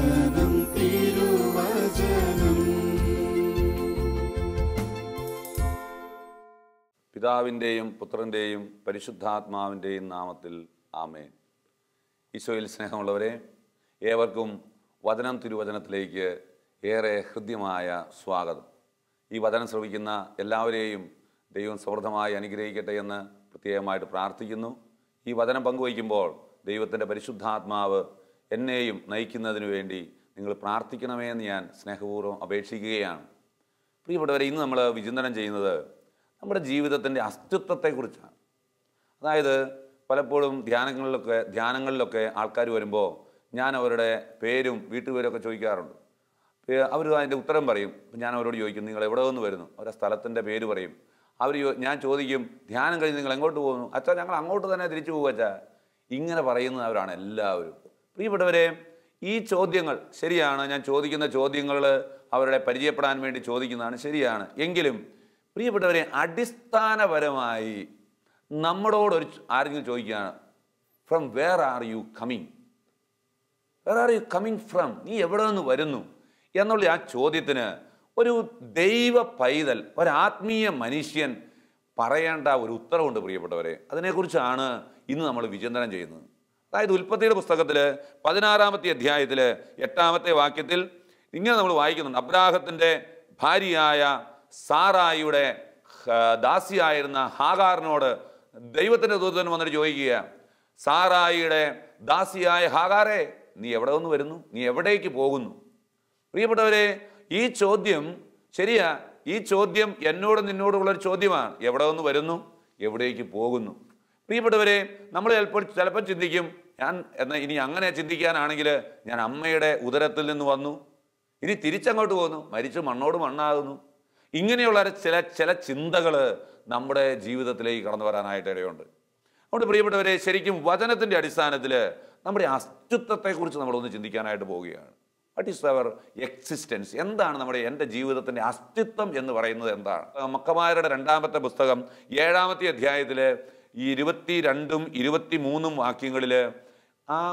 തിരുവചനം തിരുവചനം. പിതാവിന്റെയും പുത്രന്റെയും പരിശുദ്ധാത്മാവിന്റെയും നാമത്തിൽ ആമേൻ. ഈശോയിൽ സ്നേഹമുള്ളവരെ ഏവർക്കും വചനം തിരുവചനത്തിലേക്ക് ഏറെ ഹൃദ്യമായ സ്വാഗതം. ഈ വചനം ശ്രവിക്കുന്ന എല്ലാവരെയും ദൈവം സമൃദ്ധമായി അനുഗ്രഹിക്കട്ടെ എന്ന് പ്രത്യേകമായിട്ട് പ്രാർത്ഥിക്കുന്നു. ഈ വചനം പങ്കുവയ്ക്കുമ്പോൾ ദൈവത്തിന്റെ പരിശുദ്ധാത്മാവ് എന്നെയും നയിക്കുന്നതിന് വേണ്ടി നിങ്ങൾ പ്രാർത്ഥിക്കണമേ എന്ന് ഞാൻ സ്നേഹപൂർവം അപേക്ഷിക്കുകയാണ്. പ്രിയപ്പെട്ടവരെ ഇന്ന് നമ്മൾ വിചിന്തനം ചെയ്യുന്നത് നമ്മുടെ ജീവിതത്തിന്റെ അസ്തിത്വത്തെക്കുറിച്ചാണ്. അതായത് പലപ്പോഴും ധ്യാനങ്ങളിലൊക്കെ ധ്യാനങ്ങളിലൊക്കെ ആൾക്കാർ വരുമ്പോൾ ഞാൻ അവരുടെ പേരും വീട്ടുപേരൊക്കെ ചോദിക്കാറുണ്ട്. അവർ അതിന്റെ ഉത്തരം പറയും. ഞാൻ അവരോട് ചോദിക്കും നിങ്ങൾ എവിടെ നിന്ന് വരുന്നു? അവരുടെ സ്ഥലത്തിന്റെ പേര് പറയും. അവർ ഞാൻ ചോദിക്കും ധ്യാനം കഴിഞ്ഞ് നിങ്ങൾ എങ്ങോട്ട് പോകുന്നു? അച്ഛാ ഞങ്ങൾ അങ്ങോട്ട് തന്നെ തിരിച്ചു പോകുക അച്ഛാ. ഇങ്ങനെ പറയുന്നവരാണ് എല്ലാവരും. പ്രിയപ്പെട്ടവരെ ഈ ചോദ്യങ്ങൾ ശരിയാണ്. ഞാൻ ചോദിക്കുന്ന ചോദ്യങ്ങൾ അവരുടെ പരിചയപ്പെടാൻ വേണ്ടി ചോദിക്കുന്നതാണ് ശരിയാണ്. എങ്കിലും പ്രിയപ്പെട്ടവരെ അടിസ്ഥാനപരമായി നമ്മളോടൊരു ആരെങ്കിലും ചോദിക്കുകയാണ് from where are you coming where are you coming from നീ എവിടെ നിന്ന് വരുന്നു? എന്നുള്ള ആ ചോദ്യത്തിന് ഒരു ദൈവ പൈതൽ ഒരാത്മീയ മനുഷ്യൻ പറയേണ്ട ഒരു ഉത്തരവുണ്ട് പ്രിയപ്പെട്ടവരെ. അതിനെക്കുറിച്ചാണ് ഇന്ന് നമ്മൾ വിചിന്തനം ചെയ്യുന്നത്. അതായത് ഉൽപ്പത്തിയുടെ പുസ്തകത്തിൽ പതിനാറാമത്തെ അധ്യായത്തിൽ എട്ടാമത്തെ വാക്യത്തിൽ ഇങ്ങനെ നമ്മൾ വായിക്കുന്നുണ്ട്. അബ്രാഹത്തിന്റെ ഭാര്യയായ സാറായിയുടെ ദാസിയായിരുന്ന ഹാഗാറിനോട് ദൈവത്തിന്റെ ദൂതൻ വന്നിട്ട് ചോദിക്കുക സാറായിയുടെ ദാസിയായ ഹാഗാറെ നീ എവിടെ നിന്ന് വരുന്നു? നീ എവിടേക്ക് പോകുന്നു? പ്രിയപ്പെട്ടവരെ ഈ ചോദ്യം ശരിയാ. ഈ ചോദ്യം എന്നോടും നിന്നോടുമുള്ള ഒരു ചോദ്യമാണ്. എവിടെ നിന്ന് വരുന്നു? എവിടേക്ക് പോകുന്നു? പ്രിയപ്പെട്ടവരെ നമ്മൾ ചിലപ്പോൾ ചിലപ്പോൾ ചിന്തിക്കും ഞാൻ എന്നാൽ ഇനി അങ്ങനെ ചിന്തിക്കാനാണെങ്കിൽ ഞാൻ അമ്മയുടെ ഉദരത്തിൽ നിന്ന് വന്നു. ഇനി തിരിച്ചങ്ങോട്ട് പോകുന്നു. മരിച്ച് മണ്ണോട് മണ്ണാകുന്നു. ഇങ്ങനെയുള്ള ചില ചില ചിന്തകൾ നമ്മുടെ ജീവിതത്തിലേക്ക് കടന്നു വരാനായിട്ട് ഇടയുണ്ട്. അതുകൊണ്ട് പ്രിയപ്പെട്ടവരെ ശരിക്കും വചനത്തിന്റെ അടിസ്ഥാനത്തിൽ നമ്മുടെ അസ്തിത്വത്തെക്കുറിച്ച് നമ്മളൊന്ന് ചിന്തിക്കാനായിട്ട് പോവുകയാണ്. വാട്ട് ഈസ് അവർ എക്സിസ്റ്റൻസ് എന്താണ് നമ്മുടെ എന്റെ ജീവിതത്തിന്റെ അസ്തിത്വം എന്ന് പറയുന്നത് എന്താണ്? മക്കമാരുടെ രണ്ടാമത്തെ പുസ്തകം ഏഴാമത്തെ അധ്യായത്തിൽ ഈ ഇരുപത്തി രണ്ടും ഇരുപത്തി മൂന്നും വാക്യങ്ങളിൽ ആ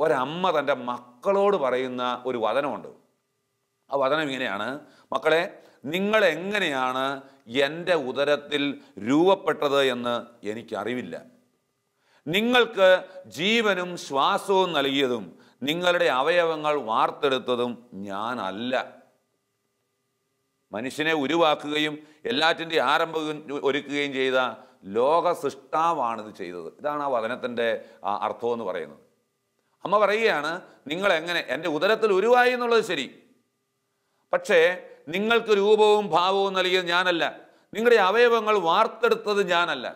ഒരമ്മ തന്റെ മക്കളോട് പറയുന്ന ഒരു വചനമുണ്ട്. ആ വചനം ഇങ്ങനെയാണ്. മക്കളെ നിങ്ങൾ എങ്ങനെയാണ് എന്റെ ഉദരത്തിൽ രൂപപ്പെട്ടത് എന്ന് എനിക്കറിവില്ല. നിങ്ങൾക്ക് ജീവനും ശ്വാസവും നൽകിയതും നിങ്ങളുടെ അവയവങ്ങൾ വാർത്തെടുത്തതും ഞാനല്ല. മനുഷ്യനെ ഉരുവാക്കുകയും എല്ലാറ്റിന്റെ ആരംഭം ഒരുക്കുകയും ചെയ്ത ലോക സൃഷ്ടാവാണ് ഇത് ചെയ്തത്. ഇതാണ് ആ വചനത്തിന്റെ അർത്ഥം എന്ന് പറയുന്നത്. അമ്മ പറയുകയാണ് നിങ്ങൾ എങ്ങനെ എന്റെ ഉദരത്തിൽ ഉരുവായി എന്നുള്ളത് ശരി. പക്ഷേ നിങ്ങൾക്ക് രൂപവും ഭാവവും നൽകിയത് ഞാനല്ല. നിങ്ങളുടെ അവയവങ്ങൾ വാർത്തെടുത്തത് ഞാനല്ല.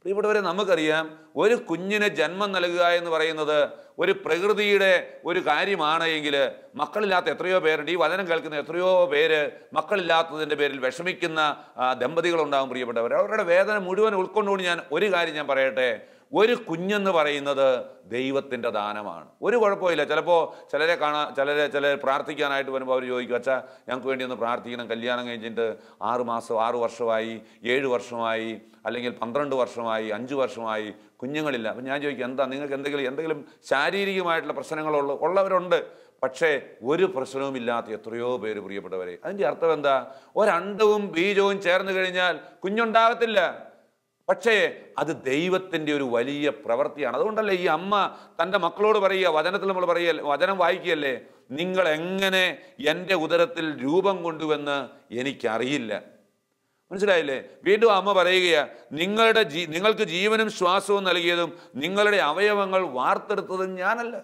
പ്രിയപ്പെട്ടവരെ നമുക്കറിയാം ഒരു കുഞ്ഞിന് ജന്മം നൽകുക എന്ന് പറയുന്നത് ഒരു പ്രകൃതിയുടെ ഒരു കാര്യമാണ് എങ്കിൽ മക്കളില്ലാത്ത എത്രയോ പേരുണ്ട്. ഈ വചനം കേൾക്കുന്ന എത്രയോ പേര് മക്കളില്ലാത്തതിന്റെ പേരിൽ വിഷമിക്കുന്ന ദമ്പതികളുണ്ടാകും പ്രിയപ്പെട്ടവർ അവരുടെ വേദന മുഴുവൻ ഉൾക്കൊണ്ടുകൊണ്ട് ഞാൻ ഒരു കാര്യം ഞാൻ പറയട്ടെ. ഒരു കുഞ്ഞെന്ന് പറയുന്നത് ദൈവത്തിന്റെ ദാനമാണ്. ഒരു കുഴപ്പമില്ല. ചിലപ്പോൾ ചിലരെ കാണാൻ ചിലരെ ചിലർ പ്രാർത്ഥിക്കാനായിട്ട് വരുമ്പോൾ അവർ ചോദിക്കും അച്ഛാ ഞങ്ങൾക്ക് വേണ്ടി ഒന്ന് പ്രാർത്ഥിക്കണം. കല്യാണം കഴിഞ്ഞിട്ട് ആറ് മാസം ആറ് വർഷമായി ഏഴ് വർഷമായി അല്ലെങ്കിൽ പന്ത്രണ്ട് വർഷമായി അഞ്ച് വർഷമായി കുഞ്ഞുങ്ങളില്ല. അപ്പം ഞാൻ ചോദിക്കും എന്താ നിങ്ങൾക്ക് എന്തെങ്കിലും എന്തെങ്കിലും ശാരീരികമായിട്ടുള്ള പ്രശ്നങ്ങളുള്ള ഉള്ളവരുണ്ട്. പക്ഷേ ഒരു പ്രശ്നവുമില്ലാത്ത എത്രയോ പേര് പ്രിയപ്പെട്ടവരെ. അതിന്റെ അർത്ഥം എന്താ? ഒരണ്ടവും ബീജവും ചേർന്ന് കഴിഞ്ഞാൽ കുഞ്ഞുണ്ടാകത്തില്ല. പക്ഷേ അത് ദൈവത്തിന്റെ ഒരു വലിയ പ്രവൃത്തിയാണ്. അതുകൊണ്ടല്ലേ ഈ അമ്മ തന്റെ മക്കളോട് പറയുക വചനത്തിൽ നമ്മൾ പറയുക വചനം വായിക്കുകയല്ലേ? നിങ്ങൾ എങ്ങനെ എന്റെ ഉദരത്തിൽ രൂപം കൊണ്ടുവെന്ന് എനിക്കറിയില്ല. മനസ്സിലായില്ലേ? വീണ്ടും അമ്മ പറയുകയാ നിങ്ങളുടെ ജീ നിങ്ങൾക്ക് ജീവനും ശ്വാസവും നൽകിയതും നിങ്ങളുടെ അവയവങ്ങൾ വാർത്തെടുത്തതും ഞാനല്ല.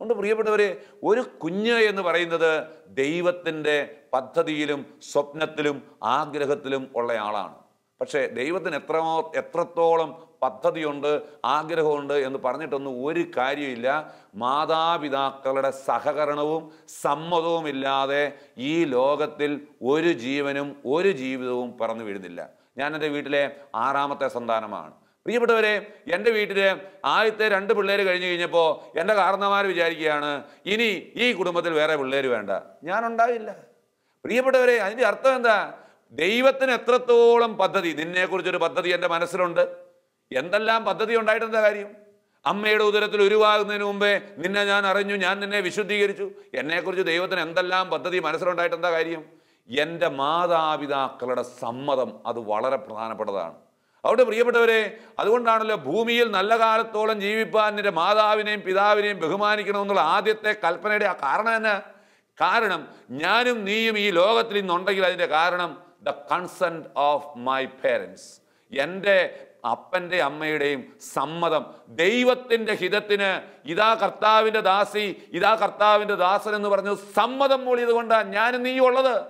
അതുകൊണ്ട് പ്രിയപ്പെട്ടവരെ ഒരു കുഞ്ഞ് എന്ന് പറയുന്നത് ദൈവത്തിന്റെ പദ്ധതിയിലും സ്വപ്നത്തിലും ആഗ്രഹത്തിലും ഉള്ളയാളാണ് പക്ഷേ ദൈവത്തിന് എത്രമോ എത്രത്തോളം പദ്ധതിയുണ്ട് ആഗ്രഹമുണ്ട് എന്ന് പറഞ്ഞിട്ടൊന്നും ഒരു കാര്യമില്ല മാതാപിതാക്കളുടെ സഹകരണവും സമ്മതവും ഇല്ലാതെ ഈ ലോകത്തിൽ ഒരു ജീവനും ഒരു ജീവിതവും പറന്നു വീഴുന്നില്ല. ഞാൻ എന്റെ വീട്ടിലെ ആറാമത്തെ സന്താനമാണ്. പ്രിയപ്പെട്ടവരെ എന്റെ വീട്ടിൽ ആദ്യത്തെ രണ്ട് പിള്ളേർ കഴിഞ്ഞു കഴിഞ്ഞപ്പോൾ എന്റെ കാരണന്മാർ വിചാരിക്കുകയാണ് ഇനി ഈ കുടുംബത്തിൽ വേറെ പിള്ളേർ വേണ്ട. ഞാനുണ്ടാവില്ല. പ്രിയപ്പെട്ടവരെ അതിന്റെ അർത്ഥം എന്താ? ദൈവത്തിന് എത്രത്തോളം പദ്ധതി നിന്നെക്കുറിച്ചൊരു പദ്ധതി എന്റെ മനസ്സിലുണ്ട്. എന്തെല്ലാം പദ്ധതി ഉണ്ടായിട്ടെന്താ കാര്യം? അമ്മയുടെ ഉദരത്തിൽ ഉരുവാകുന്നതിന് മുമ്പേ നിന്നെ ഞാൻ അറിഞ്ഞു ഞാൻ നിന്നെ വിശുദ്ധീകരിച്ചു. എന്നെക്കുറിച്ച് ദൈവത്തിന് എന്തെല്ലാം പദ്ധതി മനസ്സിലുണ്ടായിട്ട് എന്താ കാര്യം? എന്റെ മാതാപിതാക്കളുടെ സമ്മതം അത് വളരെ പ്രധാനപ്പെട്ടതാണ്. അവിടെ പ്രിയപ്പെട്ടവരെ അതുകൊണ്ടാണല്ലോ ഭൂമിയിൽ നല്ല കാലത്തോളം ജീവിപ്പാൻ നിന്റെ മാതാവിനെയും പിതാവിനെയും ബഹുമാനിക്കണമെന്നുള്ള ആദ്യത്തെ കൽപ്പനയുടെ ആ കാരണം തന്നെ കാരണം ഞാനും നീയും ഈ ലോകത്തിൽ ഇന്നുണ്ടെങ്കിൽ അതിന്റെ കാരണം the consent of my parents എന്റെ അപ്പന്റെ അമ്മയുടെയും സമ്മതം. ദൈവത്തിന്റെ ഹിതത്തിന് ഇതാ കർത്താവിന്റെ ദാസി ഇതാ കർത്താവിന്റെ ദാസൻ എന്ന് പറഞ്ഞു സമ്മതം മൂളിയത് കൊണ്ടാണ് ഞാനും നീയും ഉള്ളത്.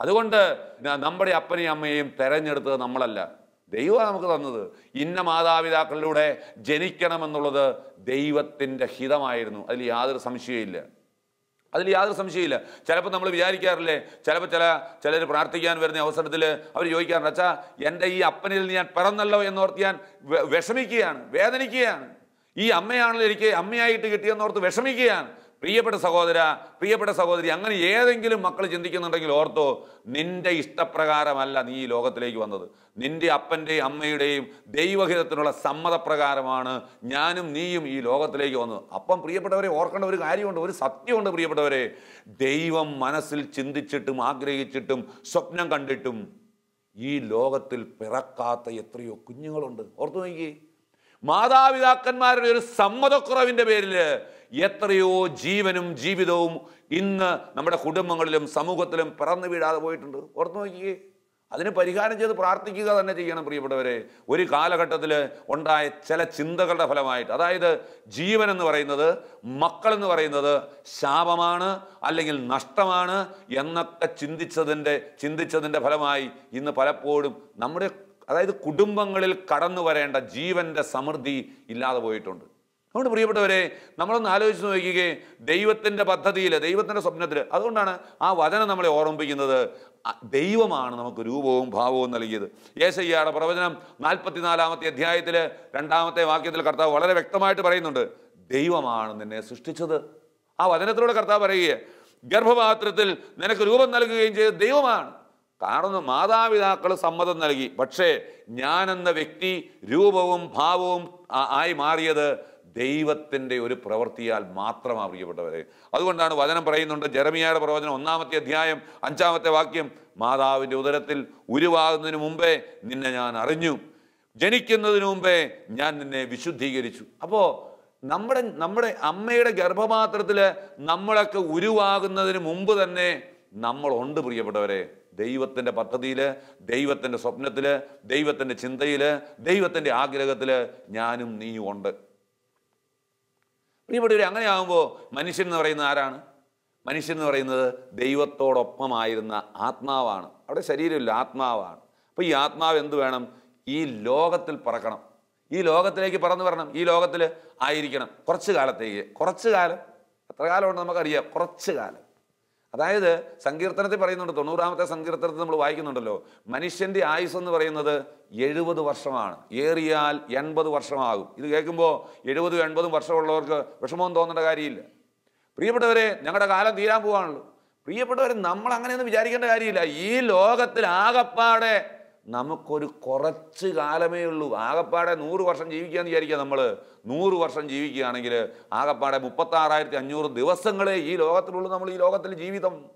അതുകൊണ്ട് നമ്മുടെ അപ്പനെയും അമ്മയെയും തെരഞ്ഞെടുത്തത് നമ്മളല്ല. ദൈവമാണ് നമുക്ക് തന്നത്. ഇന്ന മാതാപിതാക്കളിലൂടെ ജനിക്കണമെന്നുള്ളത് ദൈവത്തിന്റെ ഹിതമായിരുന്നു. അതിൽ യാതൊരു സംശയമില്ല അതിൽ യാതൊരു സംശയമില്ല ചിലപ്പോൾ നമ്മൾ വിചാരിക്കാറില്ലേ ചിലപ്പോൾ ചില ചിലർ പ്രാർത്ഥിക്കാൻ വരുന്ന അവസരത്തിൽ അവർ ചോദിക്കാറുണ്ട് അച്ഛാ എന്റെ ഈ അപ്പനിൽ ഞാൻ പിറന്നല്ലോ എന്നോർത്ത് ഞാൻ വിഷമിക്കുകയാണ് വേദനിക്കുകയാണ്. ഈ അമ്മയാണല്ലോ എനിക്ക് അമ്മയായിട്ട് കിട്ടിയെന്നോർത്ത് വിഷമിക്കുകയാണ്. പ്രിയപ്പെട്ട സഹോദര പ്രിയപ്പെട്ട സഹോദരി അങ്ങനെ ഏതെങ്കിലും മക്കൾ ചിന്തിക്കുന്നുണ്ടെങ്കിൽ ഓർത്തോ നിന്റെ ഇഷ്ടപ്രകാരമല്ല നീ ഈ ലോകത്തിലേക്ക് വന്നത്. നിന്റെ അപ്പന്റെയും അമ്മയുടെയും ദൈവഹിതത്തിനുള്ള സമ്മതപ്രകാരമാണ് ഞാനും നീയും ഈ ലോകത്തിലേക്ക് വന്നത്. അപ്പം പ്രിയപ്പെട്ടവരെ ഓർക്കേണ്ട ഒരു കാര്യമുണ്ട് ഒരു സത്യമുണ്ട് പ്രിയപ്പെട്ടവരെ. ദൈവം മനസ്സിൽ ചിന്തിച്ചിട്ടും ആഗ്രഹിച്ചിട്ടും സ്വപ്നം കണ്ടിട്ടും ഈ ലോകത്തിൽ പിറക്കാത്ത എത്രയോ കുഞ്ഞുങ്ങളുണ്ട്. ഓർത്തു നോക്കി മാതാപിതാക്കന്മാരുടെ ഒരു സമ്മതക്കുറവിന്റെ പേരിൽ എത്രയോ ജീവനും ജീവിതവും ഇന്ന് നമ്മുടെ കുടുംബങ്ങളിലും സമൂഹത്തിലും പിറന്നു വീഴാതെ പോയിട്ടുണ്ട്. ഓർത്തു നോക്കിയേ. അതിന് പരിഹാരം ചെയ്ത് പ്രാർത്ഥിക്കുക തന്നെ ചെയ്യണം പ്രിയപ്പെട്ടവരെ. ഒരു കാലഘട്ടത്തിൽ ഉണ്ടായ ചില ചിന്തകളുടെ ഫലമായിട്ട്. അതായത് ജീവൻ എന്ന് പറയുന്നത് മക്കൾ എന്ന് പറയുന്നത് ശാപമാണ് അല്ലെങ്കിൽ നഷ്ടമാണ് എന്നൊക്കെ ചിന്തിച്ചതിന്റെ ചിന്തിച്ചതിന്റെ ഫലമായി ഇന്ന് പലപ്പോഴും നമ്മുടെ അതായത് കുടുംബങ്ങളിൽ കടന്നു വരേണ്ട ജീവന്റെ സമൃദ്ധി ഇല്ലാതെ പോയിട്ടുണ്ട്. അതുകൊണ്ട് പ്രിയപ്പെട്ടവരെ നമ്മളൊന്ന് ആലോചിച്ച് നോക്കിക്കേ ദൈവത്തിന്റെ പദ്ധതിയിൽ ദൈവത്തിന്റെ സ്വപ്നത്തിൽ അതുകൊണ്ടാണ് ആ വചനം നമ്മളെ ഓർമ്മിപ്പിക്കുന്നത്. ദൈവമാണ് നമുക്ക് രൂപവും ഭാവവും നൽകിയത്. യേശയ്യയുടെ പ്രവചനം നാൽപ്പത്തിനാലാമത്തെ അധ്യായത്തിൽ രണ്ടാമത്തെ വാക്യത്തിൽ കർത്താവ് വളരെ വ്യക്തമായിട്ട് പറയുന്നുണ്ട് ദൈവമാണ് നിന്നെ സൃഷ്ടിച്ചത്. ആ വചനത്തിലൂടെ കർത്താവ് പറയുകയെ ഗർഭപാത്രത്തിൽ നിനക്ക് രൂപം നൽകുകയും ചെയ്ത് ദൈവമാണ്. കാരണം മാതാപിതാക്കൾ സമ്മതം നൽകി. പക്ഷേ ഞാൻ എന്ന വ്യക്തി രൂപവും ഭാവവും ആയി മാറിയത് ദൈവത്തിന്റെ ഒരു പ്രവൃത്തിയാൽ മാത്രമാണ് പ്രിയപ്പെട്ടവരെ അതുകൊണ്ടാണ് വചനം പറയുന്നുണ്ട്. ജെറമിയയുടെ പ്രവചനം ഒന്നാമത്തെ അധ്യായം അഞ്ചാമത്തെ വാക്യം. മാതാവിന്റെ ഉദരത്തിൽ ഉരുവാകുന്നതിന് മുമ്പേ നിന്നെ ഞാൻ അറിഞ്ഞു. ജനിക്കുന്നതിന് മുമ്പേ ഞാൻ നിന്നെ വിശുദ്ധീകരിച്ചു. അപ്പോൾ നമ്മുടെ നമ്മുടെ അമ്മയുടെ ഗർഭപാത്രത്തിൽ നമ്മളൊക്കെ ഉരുവാകുന്നതിന് മുമ്പ് തന്നെ നമ്മളുണ്ട് പ്രിയപ്പെട്ടവരെ. ദൈവത്തിന്റെ പദ്ധതിയിൽ ദൈവത്തിന്റെ സ്വപ്നത്തിൽ ദൈവത്തിന്റെ ചിന്തയിൽ ദൈവത്തിന്റെ ആഗ്രഹത്തിൽ ഞാനും നീയും ഉണ്ട്. പ്രിയപ്പെട്ടവരെ അങ്ങനെ ആകുമ്പോൾ മനുഷ്യൻ എന്ന് പറയുന്നത് ആരാണ്? മനുഷ്യൻ എന്ന് പറയുന്നത് ദൈവത്തോടൊപ്പമായിരുന്ന ആത്മാവാണ്. അവിടെ ശരീരമില്ല ആത്മാവാണ്. അപ്പോൾ ഈ ആത്മാവ് എന്ത് വേണം? ഈ ലോകത്തിൽ പറക്കണം. ഈ ലോകത്തിലേക്ക് പറന്നു വരണം. ഈ ലോകത്തിൽ ആയിരിക്കണം. കുറച്ച് കാലത്തേക്ക്. കുറച്ച് കാലം. എത്ര കാലമുണ്ട് നമുക്കറിയാം? കുറച്ച് കാലം. അതായത് സങ്കീർത്തനത്തിൽ പറയുന്നുണ്ട് തൊണ്ണൂറാമത്തെ സങ്കീർത്തനത്തിൽ നമ്മൾ വായിക്കുന്നുണ്ടല്ലോ മനുഷ്യന്റെ ആയുസ് എന്ന് പറയുന്നത് എഴുപത് വർഷമാണ്. ഏറിയാൽ എൺപത് വർഷമാകും. ഇത് കേൾക്കുമ്പോൾ എഴുപതും എൺപതും വർഷമുള്ളവർക്ക് വിഷമവും തോന്നേണ്ട കാര്യമില്ല. പ്രിയപ്പെട്ടവരെ ഞങ്ങളുടെ കാലം തീരാൻ പോവാണല്ലോ. പ്രിയപ്പെട്ടവരെ നമ്മൾ അങ്ങനെയൊന്നും വിചാരിക്കേണ്ട കാര്യമില്ല. ഈ ലോകത്തിൽ ആകപ്പാടെ നമുക്കൊരു കുറച്ച് കാലമേ ഉള്ളൂ. ആകപ്പാടെ നൂറ് വർഷം ജീവിക്കുകയെന്ന് വിചാരിക്കുക നമ്മൾ നൂറ് വർഷം ജീവിക്കുകയാണെങ്കിൽ ആകപ്പാടെ മുപ്പത്താറായിരത്തി അഞ്ഞൂറ് ദിവസങ്ങളെ ഈ ലോകത്തിലുള്ളൂ നമ്മൾ ഈ ലോകത്തിൽ ജീവിതം.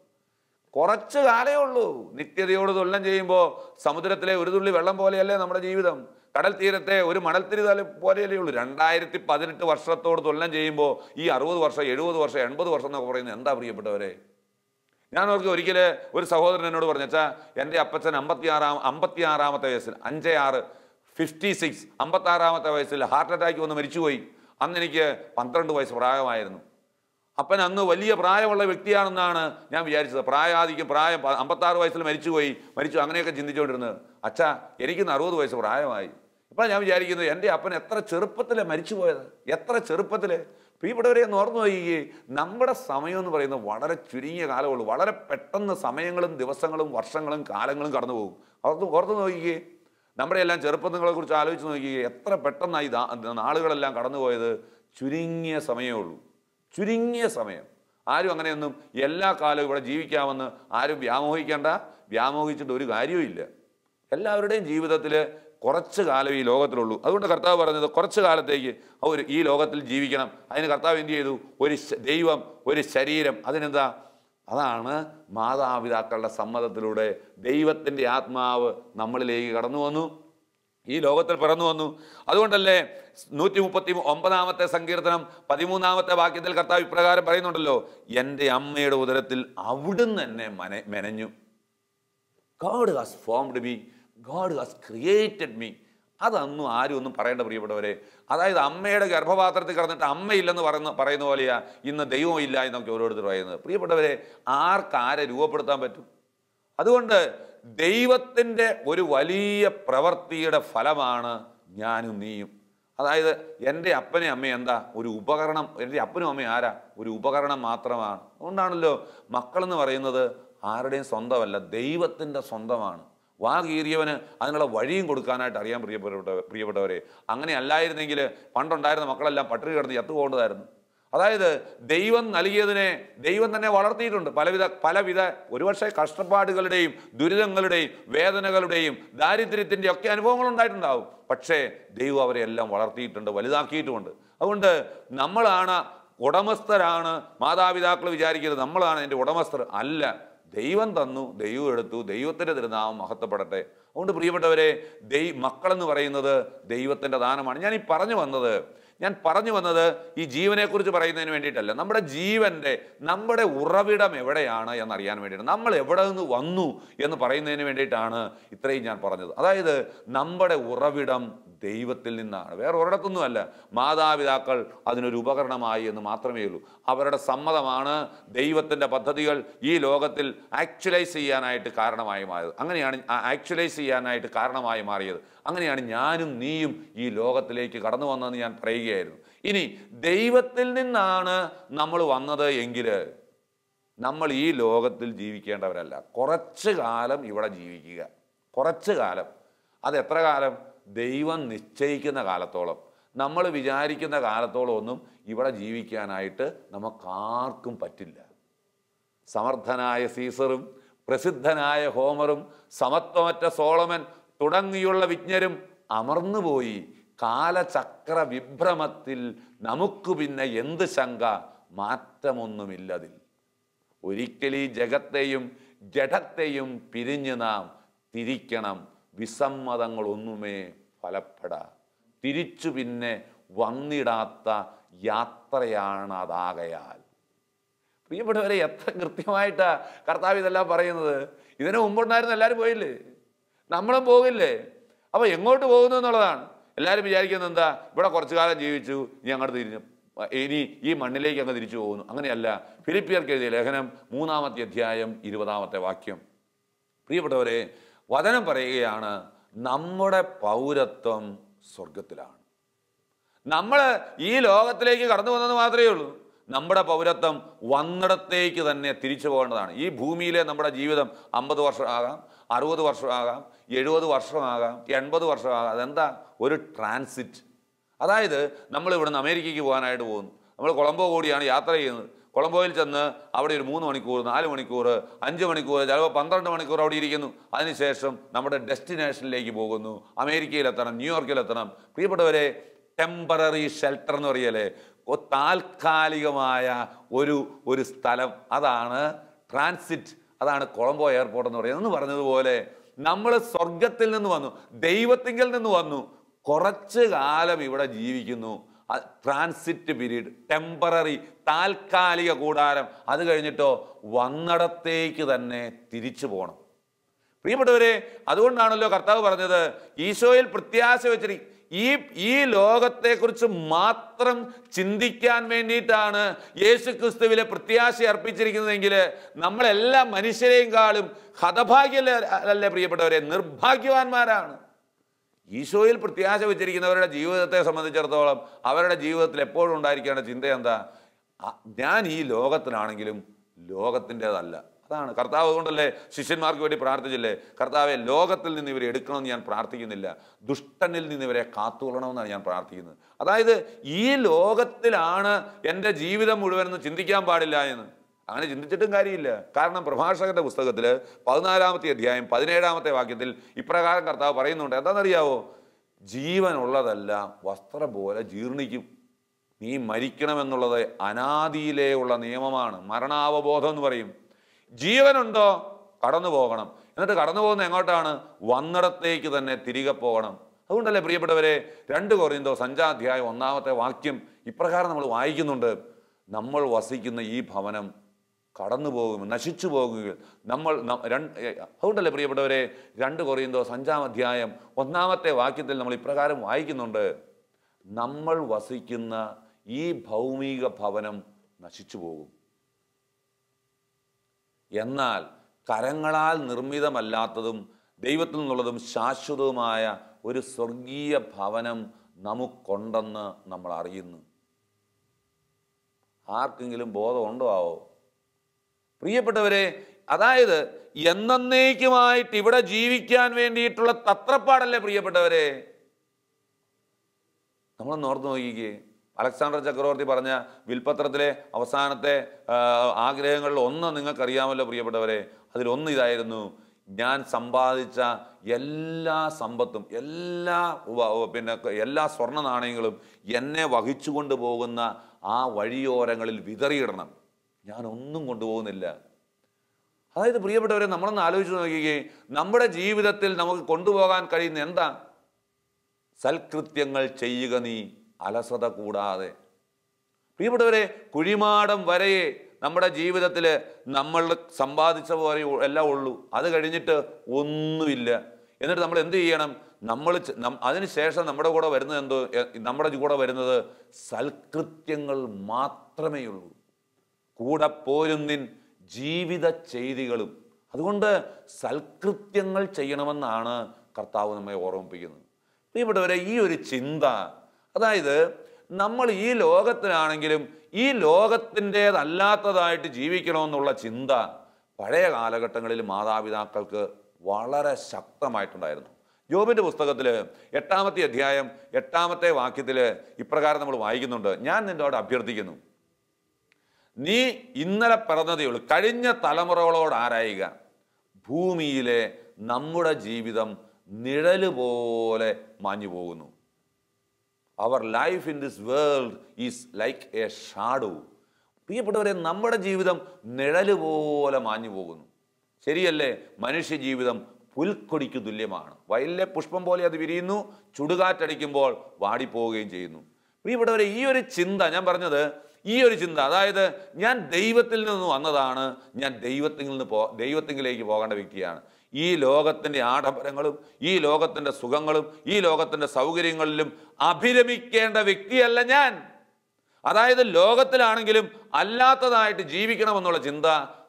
കുറച്ച് കാലേ ഉള്ളൂ. നിത്യതയോട് തുല്യം ചെയ്യുമ്പോൾ സമുദ്രത്തിലെ ഒരു തുള്ളി വെള്ളം പോലെയല്ലേ നമ്മുടെ ജീവിതം. കടൽ തീരത്തെ ഒരു മണൽത്തിരി പോലെയല്ലേ ഉള്ളൂ. രണ്ടായിരത്തി പതിനെട്ട് വർഷത്തോട് തുല്യം ചെയ്യുമ്പോൾ ഈ അറുപത് വർഷം എഴുപത് വർഷം എൺപത് വർഷം എന്നൊക്കെ പറയുന്നത് എന്താ പ്രിയപ്പെട്ടവരെ? ഞാൻ ഓർക്കും ഒരിക്കലെ ഒരു സഹോദരൻ എന്നോട് പറഞ്ഞു എന്റെ അപ്പച്ചൻ അമ്പത്തിയാറാം അമ്പത്തിയാറാമത്തെ വയസ്സിൽ അഞ്ച് ആറ് ഫിഫ്റ്റി സിക്സ് അമ്പത്താറാമത്തെ വയസ്സിൽ ഹാർട്ട് അറ്റാക്ക് വന്ന് മരിച്ചുപോയി. അന്ന് എനിക്ക് പന്ത്രണ്ട് വയസ്സ് പ്രായമായിരുന്നു. അപ്പൻ അന്ന് വലിയ പ്രായമുള്ള വ്യക്തിയാണെന്നാണ് ഞാൻ വിചാരിച്ചത്. പ്രായാധിക്യം പ്രായം അമ്പത്താറ് വയസ്സിൽ മരിച്ചുപോയി മരിച്ചു അങ്ങനെയൊക്കെ ചിന്തിച്ചുകൊണ്ടിരുന്നത്. അച്ഛാ എനിക്കിന്ന് അറുപത് വയസ്സ് പ്രായമായി. ഇപ്പം ഞാൻ വിചാരിക്കുന്നത് എന്റെ അപ്പൻ എത്ര ചെറുപ്പത്തിലെ മരിച്ചുപോയത്? എത്ര ചെറുപ്പത്തിലെ? പ്രിയപ്പെട്ടവരെ ഒന്ന് ഓർന്നു നോക്കിയേ നമ്മുടെ സമയം എന്ന് പറയുന്നത് വളരെ ചുരുങ്ങിയ കാലമുള്ളൂ. വളരെ പെട്ടെന്ന് സമയങ്ങളും ദിവസങ്ങളും വർഷങ്ങളും കാലങ്ങളും കടന്നു പോകും. ഓർത്ത് ഓർത്ത് നോക്കിയേ നമ്മുടെ എല്ലാം ചെറുപ്പങ്ങളെ കുറിച്ച് ആലോചിച്ച് നോക്കിയേ എത്ര പെട്ടെന്നായി നാളുകളെല്ലാം കടന്നുപോയത് ചുരുങ്ങിയ സമയമേ ഉള്ളൂ. ചുരുങ്ങിയ സമയം. ആരും അങ്ങനെയൊന്നും എല്ലാ കാലവും ഇവിടെ ജീവിക്കാമെന്ന് ആരും വ്യാമോഹിക്കേണ്ട വ്യാമോഹിച്ചിട്ട് ഒരു കാര്യവും എല്ലാവരുടെയും ജീവിതത്തിൽ കുറച്ച് കാലം ഈ ലോകത്തിലുള്ളൂ. അതുകൊണ്ട് കർത്താവ് പറഞ്ഞത് കുറച്ച് കാലത്തേക്ക് അവർ ഈ ലോകത്തിൽ ജീവിക്കണം. അതിന് കർത്താവ് എന്ത് ചെയ്തു? ഒരു ദൈവം ഒരു ശരീരം. അതിനെന്താ? അതാണ് മാതാപിതാക്കളുടെ സമ്മതത്തിലൂടെ ദൈവത്തിന്റെ ആത്മാവ് നമ്മളിലേക്ക് കടന്നു വന്നു. ഈ ലോകത്തിൽ പിറന്നു വന്നു. അതുകൊണ്ടല്ലേ നൂറ്റി മുപ്പത്തി ഒമ്പതാമത്തെ സങ്കീർത്തനം പതിമൂന്നാമത്തെ വാക്യത്തിൽ കർത്താവ് ഇപ്രകാരം പറയുന്നുണ്ടല്ലോ എന്റെ അമ്മയുടെ ഉദരത്തിൽ അവിടുന്ന് എന്നെ മെനഞ്ഞു. God has formed me God has created me അതൊന്നും ആരും ഒന്നും പറയേണ്ട പ്രിയപ്പെട്ടവരെ. അതായത് അമ്മയുടെ ഗർഭപാത്രത്തിൽ കിടന്നിട്ട് അമ്മയില്ലെന്ന് പറയുന്ന പറയുന്ന പോലെയാ ഇന്ന് ദൈവം ഇല്ല എന്നൊക്കെ ഓരോരുത്തർ പറയുന്നത്. പ്രിയപ്പെട്ടവരെ ആർക്കാരെ രൂപപ്പെടുത്താൻ പറ്റും? അതുകൊണ്ട് ദൈവത്തിന്റെ ഒരു വലിയ പ്രവൃത്തിയുടെ ഫലമാണ് ഞാനും നീയും. അതായത് എന്റെ അപ്പനെ അമ്മയും എന്താ? ഒരു ഉപകരണം. എന്റെ അപ്പനും അമ്മയും ആരാ? ഒരു ഉപകരണം മാത്രമാണ്. അതുകൊണ്ടാണല്ലോ മക്കളെന്ന് പറയുന്നത് ആരുടെയും സ്വന്തമല്ല ദൈവത്തിന്റെ സ്വന്തമാണ്. വാ കീറിയവന് അതിനുള്ള വഴിയും കൊടുക്കാനായിട്ട് അറിയാൻ പ്രിയപ്പെട്ട പ്രിയപ്പെട്ടവരെ. അങ്ങനെ അല്ലായിരുന്നെങ്കിൽ പണ്ടുണ്ടായിരുന്ന മക്കളെല്ലാം പട്ടിണി കിടന്ന് ചത്തുപോകേണ്ടതായിരുന്നു. അതായത് ദൈവം നൽകിയതിനെ ദൈവം തന്നെ വളർത്തിയിട്ടുണ്ട്. പലവിധ പലവിധ ഒരുപക്ഷെ കഷ്ടപ്പാടുകളുടെയും ദുരിതങ്ങളുടെയും വേദനകളുടെയും ദാരിദ്ര്യത്തിന്റെ ഒക്കെ അനുഭവങ്ങൾ ഉണ്ടായിട്ടുണ്ടാവും. പക്ഷേ ദൈവം അവരെ എല്ലാം വളർത്തിയിട്ടുണ്ട് വലുതാക്കിയിട്ടുമുണ്ട്. അതുകൊണ്ട് നമ്മളാണ് ഉടമസ്ഥരാണ് മാതാപിതാക്കൾ വിചാരിക്കുന്നത് നമ്മളാണ് എന്റെ ഉടമസ്ഥർ. അല്ല ദൈവം തന്നു ദൈവം എടുത്തു ദൈവത്തിന്റെ തിരുനാമം മഹത്വപ്പെടട്ടെ. അതുകൊണ്ട് പ്രിയപ്പെട്ടവരെ ദൈ മക്കളെന്ന് പറയുന്നത് ദൈവത്തിന്റെ ദാനമാണ്. ഞാൻ ഈ പറഞ്ഞു വന്നത് ഞാൻ പറഞ്ഞു വന്നത് ഈ ജീവനെക്കുറിച്ച് പറയുന്നതിന് വേണ്ടിയിട്ടല്ല. നമ്മുടെ ജീവന്റെ നമ്മുടെ ഉറവിടം എവിടെയാണ് എന്നറിയാൻ വേണ്ടിയിട്ട്. നമ്മൾ എവിടെ നിന്ന് വന്നു എന്ന് പറയുന്നതിന് വേണ്ടിയിട്ടാണ് ഇത്രയും ഞാൻ പറഞ്ഞത്. അതായത് നമ്മുടെ ഉറവിടം ദൈവത്തിൽ നിന്നാണ്. വേറെ ഒരിടത്തൊന്നുമല്ല. മാതാപിതാക്കൾ അതിനൊരു ഉപകരണമായി എന്ന് മാത്രമേ ഉള്ളൂ. അവരുടെ സമ്മതമാണ് ദൈവത്തിന്റെ പദ്ധതികൾ ഈ ലോകത്തിൽ ആക്ച്വലൈസ് ചെയ്യാനായിട്ട് കാരണമായി മാറിയത്. അങ്ങനെയാണ് ആക്ച്വലൈസ് ചെയ്യാനായിട്ട് കാരണമായി മാറിയത്. അങ്ങനെയാണ് ഞാനും നീയും ഈ ലോകത്തിലേക്ക് കടന്നു വന്നതെന്ന് ഞാൻ പറയുകയായിരുന്നു. ഇനി ദൈവത്തിൽ നിന്നാണ് നമ്മൾ വന്നത് എങ്കിൽ നമ്മൾ ഈ ലോകത്തിൽ ജീവിക്കേണ്ടവരല്ല. കുറച്ച് കാലം ഇവിടെ ജീവിക്കുക. കുറച്ച് കാലം. അത് എത്ര കാലം? ദൈവം നിശ്ചയിക്കുന്ന കാലത്തോളം നമ്മൾ വിചാരിക്കുന്ന കാലത്തോളം ഒന്നും ഇവിടെ ജീവിക്കാനായിട്ട് നമുക്കാർക്കും പറ്റില്ല. സമർത്ഥനായ സീസറും പ്രസിദ്ധനായ ഹോമറും സമത്വമറ്റ സോളമൻ തുടങ്ങിയുള്ള വിജ്ഞരും അമർന്നുപോയി. കാലചക്ര വിഭ്രമത്തിൽ നമുക്ക് പിന്നെ എന്ത് ശങ്ക? മാറ്റമൊന്നുമില്ലതിൽ ഒരിക്കലീ ജഗത്തെയും ജഡത്തെയും പിരിഞ്ഞ് നാം തിരിക്കണം. വിസമ്മതങ്ങളൊന്നുമേ ഫലപ്പെടാ. തിരിച്ചു പിന്നെ വന്നിടാത്ത യാത്രയാണ് അതാകയാൽ പ്രിയപ്പെട്ടവരെ എത്ര കൃത്യമായിട്ടാ കർത്താവ് ഇതെല്ലാം പറയുന്നത്. ഇതിനു മുമ്പുണ്ടായിരുന്ന എല്ലാവരും പോയില്ലേ? നമ്മളും പോകില്ലേ? അപ്പോൾ എങ്ങോട്ട് പോകുന്നു എന്നുള്ളതാണ്. എല്ലാവരും വിചാരിക്കുന്നത് എന്താ? ഇവിടെ കുറച്ചു കാലം ജീവിച്ചു ഇനി അങ്ങോട്ട് തിരിഞ്ഞു ഇനി ഈ മണ്ണിലേക്ക് അങ്ങ് തിരിച്ചു പോകുന്നു. അങ്ങനെയല്ല ഫിലിപ്പിയർക്ക് എഴുതിയ ലേഖനം മൂന്നാമത്തെ അധ്യായം ഇരുപതാമത്തെ വാക്യം. പ്രിയപ്പെട്ടവരെ വചനം പറയുകയാണ് നമ്മുടെ പൗരത്വം സ്വർഗത്തിലാണ് നമ്മൾ ഈ ലോകത്തിലേക്ക് കടന്നു വന്നത് മാത്രമേ ഉള്ളൂ. നമ്മുടെ പൗരത്വം വന്നിടത്തേക്ക് തന്നെ തിരിച്ചു പോകേണ്ടതാണ്. ഈ ഭൂമിയിലെ നമ്മുടെ ജീവിതം അമ്പത് വർഷമാകാം അറുപത് വർഷമാകാം എഴുപത് വർഷമാകാം എൺപത് വർഷമാകാം. അതെന്താ? ഒരു ട്രാൻസിറ്റ്. അതായത് നമ്മൾ ഇവിടുന്ന് അമേരിക്കയ്ക്ക് പോകാനായിട്ട് പോകുന്നു. നമ്മൾ കൊളംബോ കൂടിയാണ് യാത്ര ചെയ്യുന്നത്. കൊളംബോയിൽ ചെന്ന് അവിടെ ഒരു മൂന്ന് മണിക്കൂർ നാല് മണിക്കൂർ അഞ്ച് മണിക്കൂർ ചിലപ്പോൾ പന്ത്രണ്ട് മണിക്കൂർ അവിടെ ഇരിക്കുന്നു. അതിനുശേഷം നമ്മുടെ ഡെസ്റ്റിനേഷനിലേക്ക് പോകുന്നു. അമേരിക്കയിലെത്തണം ന്യൂയോർക്കിലെത്തണം. പ്രിയപ്പെട്ടവരെ ടെമ്പററി ഷെൽട്ടർ എന്ന് പറയല്ലേ? ഒ- താൽക്കാലികമായ ഒരു ഒരു സ്ഥലം. അതാണ് ട്രാൻസിറ്റ് അതാണ് കൊളംബോ എയർപോർട്ട് എന്ന് പറയുന്നത്. എന്ന് പറഞ്ഞതുപോലെ നമ്മൾ സ്വർഗത്തിൽ നിന്ന് വന്നു ദൈവത്തിങ്കിൽ നിന്ന് വന്നു. കുറച്ച് കാലം ഇവിടെ ജീവിക്കുന്നു. ട്രാൻസിറ്റ് പീരീഡ് ടെമ്പററി താൽക്കാലിക കൂടാരം അത് കഴിഞ്ഞിട്ടോ വന്നടത്തേക്ക് തന്നെ തിരിച്ചു പോകണം പ്രിയപ്പെട്ടവരെ അതുകൊണ്ടാണല്ലോ കർത്താവ് പറഞ്ഞത് ഈശോയിൽ പ്രത്യാശ വെച്ചിരി ഈ ഈ ലോകത്തെക്കുറിച്ച് മാത്രം ചിന്തിക്കാൻ വേണ്ടിയിട്ടാണ് യേശു ക്രിസ്തുവിലെ പ്രത്യാശ അർപ്പിച്ചിരിക്കുന്നതെങ്കിൽ നമ്മളെല്ലാ മനുഷ്യരെയും കാളും ഹതഭാഗ്യല്ലേ പ്രിയപ്പെട്ടവരെ? നിർഭാഗ്യവാന്മാരാണ്. ഈശോയിൽ പ്രത്യാശ വെച്ചിരിക്കുന്നവരുടെ ജീവിതത്തെ സംബന്ധിച്ചിടത്തോളം അവരുടെ ജീവിതത്തിൽ എപ്പോഴും ഉണ്ടായിരിക്കേണ്ട ചിന്ത എന്താ? ഞാൻ ഈ ലോകത്തിലാണെങ്കിലും ലോകത്തിന്റെതല്ല. അതാണ്. കർത്താവ് അതുകൊണ്ടല്ലേ ശിഷ്യന്മാർക്ക് വേണ്ടി പ്രാർത്ഥിച്ചില്ലേ? കർത്താവെ ലോകത്തിൽ നിന്ന് ഇവരെ എടുക്കണമെന്ന് ഞാൻ പ്രാർത്ഥിക്കുന്നില്ല. ദുഷ്ടനിൽ നിന്ന് ഇവരെ കാത്തുകൊള്ളണമെന്നാണ് ഞാൻ പ്രാർത്ഥിക്കുന്നത്. അതായത് ഈ ലോകത്തിലാണ് എന്റെ ജീവിതം മുഴുവൻ ചിന്തിക്കാൻ പാടില്ല എന്ന്. അങ്ങനെ ചിന്തിച്ചിട്ടും കാര്യമില്ല. കാരണം പ്രഭാഷകന്റെ പുസ്തകത്തിൽ പതിനാലാമത്തെ അധ്യായം പതിനേഴാമത്തെ വാക്യത്തിൽ ഇപ്രകാരം കർത്താവ് പറയുന്നുണ്ട്. എന്താണെന്നറിയാവോ? ജീവനുള്ളതെല്ലാം വസ്ത്രം പോലെ ജീർണിക്കും. നീ മരിക്കണമെന്നുള്ളത് അനാദിയിലേ ഉള്ള നിയമമാണ്. മരണാവബോധം എന്ന് പറയും. ജീവനുണ്ടോ? കടന്നു പോകണം. എന്നിട്ട് കടന്നു പോകുന്ന എങ്ങോട്ടാണ്? വന്നിടത്തേക്ക് തന്നെ തിരികെ പോകണം. അതുകൊണ്ടല്ലേ പ്രിയപ്പെട്ടവരെ രണ്ട് കുറയുന്നതോ സഞ്ചാധ്യായം ഒന്നാമത്തെ വാക്യം ഇപ്രകാരം നമ്മൾ വായിക്കുന്നുണ്ട്. നമ്മൾ വസിക്കുന്ന ഈ ഭവനം കടന്നു പോകും നശിച്ചു പോകുകയും നമ്മൾ രണ്ട് അതുകൊണ്ടല്ലേ പ്രിയപ്പെട്ടവരെ രണ്ട് കുറയുന്നതോ അഞ്ചാം അധ്യായം ഒന്നാമത്തെ വാക്യത്തിൽ നമ്മൾ ഇപ്രകാരം വായിക്കുന്നുണ്ട്. നമ്മൾ വസിക്കുന്ന ഈ ഭൗമിക ഭവനം നശിച്ചു പോകും. എന്നാൽ കരങ്ങളാൽ നിർമ്മിതമല്ലാത്തതും ദൈവത്തിൽ നിന്നുള്ളതും ശാശ്വതവുമായ ഒരു സ്വർഗീയ ഭവനം നമുക്കുണ്ടെന്ന് നമ്മൾ അറിയുന്നു. ആർക്കെങ്കിലും ബോധമുണ്ടോ ആവോ? പ്രിയപ്പെട്ടവരെ അതായത് എന്നേക്കുമായിട്ട് ഇവിടെ ജീവിക്കാൻ വേണ്ടിയിട്ടുള്ള തത്രപ്പാടല്ലേ പ്രിയപ്പെട്ടവരെ? നമ്മളൊന്ന് ഓർത്ത് നോക്കിക്കേ. അലക്സാണ്ടർ ചക്രവർത്തി പറഞ്ഞ വിൽപത്രത്തിലെ അവസാനത്തെ ആഗ്രഹങ്ങളിൽ ഒന്ന് നിങ്ങൾക്കറിയാമല്ലോ പ്രിയപ്പെട്ടവരെ. അതിലൊന്ന് ഇതായിരുന്നു ഞാൻ സമ്പാദിച്ച എല്ലാ സമ്പത്തും എല്ലാ പിന്നെ എല്ലാ സ്വർണ നാണയങ്ങളും എന്നെ വഹിച്ചുകൊണ്ട് പോകുന്ന ആ വഴിയോരങ്ങളിൽ വിതറിയിടണം. ഞാൻ ഒന്നും കൊണ്ടുപോകുന്നില്ല. അതായത് പ്രിയപ്പെട്ടവരെ നമ്മളൊന്ന് ആലോചിച്ച് നോക്കിക്കേ. നമ്മുടെ ജീവിതത്തിൽ നമുക്ക് കൊണ്ടുപോകാൻ കഴിയുന്ന എന്താ? സൽകൃത്യങ്ങൾ ചെയ്യുക നീ. അലസത കൂടാതെ. പ്രിയപ്പെട്ടവരെ കുഴിമാടം വരെ നമ്മുടെ ജീവിതത്തിൽ നമ്മൾ സമ്പാദിച്ച പോലെ എല്ലാം ഉള്ളൂ. അത് കഴിഞ്ഞിട്ട് ഒന്നുമില്ല. എന്നിട്ട് നമ്മൾ എന്ത് ചെയ്യണം? നമ്മൾ അതിനുശേഷം നമ്മുടെ കൂടെ വരുന്നത് എന്തോ? നമ്മുടെ കൂടെ വരുന്നത് സൽകൃത്യങ്ങൾ മാത്രമേ ഉള്ളൂ. കൂടെ പോരുന്നിൻ ജീവിത ചെയ്തികളും. അതുകൊണ്ട് സൽകൃത്യങ്ങൾ ചെയ്യണമെന്നാണ് കർത്താവ് നമ്മെ ഓർമ്മിപ്പിക്കുന്നത്. പ്രിയപ്പെട്ടവരെ ഈ ഒരു ചിന്ത അതായത് നമ്മൾ ഈ ലോകത്തിലാണെങ്കിലും ഈ ലോകത്തിന്റേതല്ലാത്തതായിട്ട് ജീവിക്കണമെന്നുള്ള ചിന്ത പഴയ കാലഘട്ടങ്ങളിൽ മാതാപിതാക്കൾക്ക് വളരെ ശക്തമായിട്ടുണ്ടായിരുന്നു. ജോബിന്റെ പുസ്തകത്തിൽ എട്ടാമത്തെ അധ്യായം എട്ടാമത്തെ വാക്യത്തിൽ ഇപ്രകാരം നമ്മൾ വായിക്കുന്നുണ്ട്. ഞാൻ നിന്നോട് അഭ്യർത്ഥിക്കുന്നു നീ ഇന്നലെ പിറന്നതേ ഉള്ളൂ. കഴിഞ്ഞ തലമുറകളോട് ആരായുക? ഭൂമിയിലെ നമ്മുടെ ജീവിതം നിഴൽ പോലെ മാഞ്ഞു പോകുന്നു. അവർ life in this world is like a shadow പ്രിയപ്പെട്ടവരെ നമ്മുടെ ജീവിതം നിഴൽ പോലെ മാഞ്ഞു പോകുന്നു. ശരിയല്ലേ? മനുഷ്യ ജീവിതം പുൽക്കൊടിക്ക് തുല്യമാണ്. വയലിലെ പുഷ്പം പോലെ അത് വിരിയുന്നു ചുടുകാറ്റടിക്കുമ്പോൾ വാടിപ്പോവുകയും ചെയ്യുന്നു. പ്രിയപ്പെട്ടവരെ ഈ ഒരു ചിന്ത ഞാൻ പറഞ്ഞത് ഈ ഒരു ചിന്ത അതായത് ഞാൻ ദൈവത്തിൽ നിന്ന് വന്നതാണ് ഞാൻ ദൈവത്തിൽ നിന്ന് പോ ദൈവത്തിങ്കിലേക്ക് പോകേണ്ട വ്യക്തിയാണ്. ഈ ലോകത്തിന്റെ ആഡംബരങ്ങളും ഈ ലോകത്തിന്റെ സുഖങ്ങളും ഈ ലോകത്തിന്റെ സൗകര്യങ്ങളിലും അഭിരമിക്കേണ്ട വ്യക്തിയല്ല ഞാൻ. അതായത് ലോകത്തിലാണെങ്കിലും അല്ലാത്തതായിട്ട് ജീവിക്കണമെന്നുള്ള ചിന്ത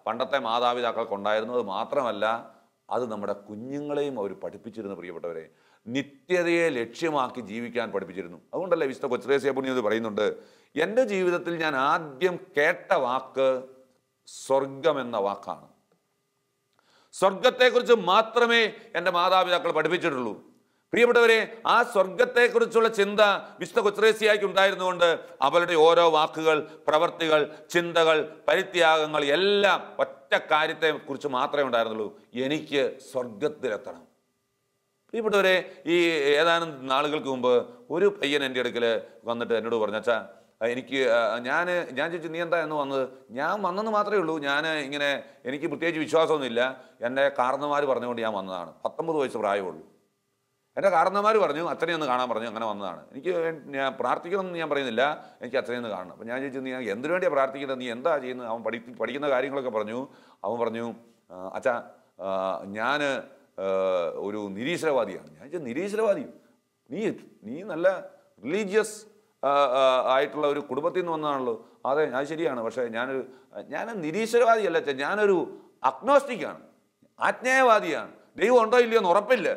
പണ്ടത്തെ മാതാപിതാക്കൾക്കുണ്ടായിരുന്നു അത് മാത്രമല്ല അത് നമ്മുടെ കുഞ്ഞുങ്ങളെയും അവർ പഠിപ്പിച്ചിരുന്നു പ്രിയപ്പെട്ടവരെ. നിത്യതയെ ലക്ഷ്യമാക്കി ജീവിക്കാൻ പഠിപ്പിച്ചിരുന്നു. അതുകൊണ്ടല്ലേ വിശുദ്ധ കൊച്ചുരേസ്യ പുണ്യം ഇത് പറയുന്നുണ്ട്. എന്റെ ജീവിതത്തിൽ ഞാൻ ആദ്യം കേട്ട വാക്ക് സ്വർഗം എന്ന വാക്കാണ്. സ്വർഗത്തെക്കുറിച്ച് മാത്രമേ എന്റെ മാതാപിതാക്കൾ പഠിപ്പിച്ചിട്ടുള്ളൂ. പ്രിയപ്പെട്ടവരെ ആ സ്വർഗത്തെക്കുറിച്ചുള്ള ചിന്ത വിശുദ്ധ കൊച്ചുറേസിയായിക്ക് ഉണ്ടായിരുന്നുകൊണ്ട് അവളുടെ ഓരോ വാക്കുകൾ പ്രവർത്തികൾ ചിന്തകൾ പരിത്യാഗങ്ങൾ എല്ലാം ഒറ്റ കാര്യത്തെ കുറിച്ച് മാത്രമേ ഉണ്ടായിരുന്നുള്ളൂ. എനിക്ക് സ്വർഗത്തിലെത്തണം പ്രിയപ്പെട്ടവരെ ഈ ഏതാനും നാളുകൾക്ക് മുമ്പ് ഒരു പയ്യൻ എന്റെ അടുക്കൽ വന്നിട്ട് എന്നോട് പറഞ്ഞു അച്ഛാ എനിക്ക് ഞാൻ ഞാൻ ചോദിച്ചു നീ എന്താ എന്ന് വന്നത്? ഞാൻ വന്നെന്ന് മാത്രമേ ഉള്ളൂ. ഞാൻ ഇങ്ങനെ എനിക്ക് പ്രത്യേകിച്ച് വിശ്വാസമൊന്നുമില്ല. എന്റെ കാരണന്മാർ പറഞ്ഞുകൊണ്ട് ഞാൻ വന്നതാണ്. പത്തൊമ്പത് വയസ്സ് പ്രായമുള്ളൂ. എന്റെ കാരണന്മാർ പറഞ്ഞു അച്ഛനെ ഒന്ന് കാണാൻ പറഞ്ഞു അങ്ങനെ വന്നതാണ്. എനിക്ക് ഞാൻ പ്രാർത്ഥിക്കണമെന്ന് ഞാൻ പറയുന്നില്ല. എനിക്ക് അച്ഛനെ ഒന്ന് കാണണം. അപ്പം ഞാൻ ചോദിച്ചു നീ എന്തിനു വേണ്ടിയാണ് പ്രാർത്ഥിക്കുന്നത്? നീ എന്താ ചെയ്യുന്നത്? അവൻ പഠി പഠിക്കുന്ന കാര്യങ്ങളൊക്കെ പറഞ്ഞു. അവൻ പറഞ്ഞു "ആ, അച്ഛാ ഞാൻ ഒരു നിരീശ്വരവാദിയാണ്. ഞാൻ നിരീശ്വരവാദിയോ നീ നീ നല്ല റിലീജിയസ് ആയിട്ടുള്ള ഒരു കുടുംബത്തിൽ നിന്ന് വന്നതാണല്ലോ. അതെ ഞാൻ ശരിയാണ്. പക്ഷേ ഞാനൊരു ഞാൻ നിരീശ്വരവാദിയല്ല ഞാനൊരു അഗ്നോസ്റ്റിക്കാണ്. ആജ്ഞേയവാദിയാണ്. ദൈവം ഉണ്ടോ ഇല്ലയോ എന്ന് ഉറപ്പില്ല.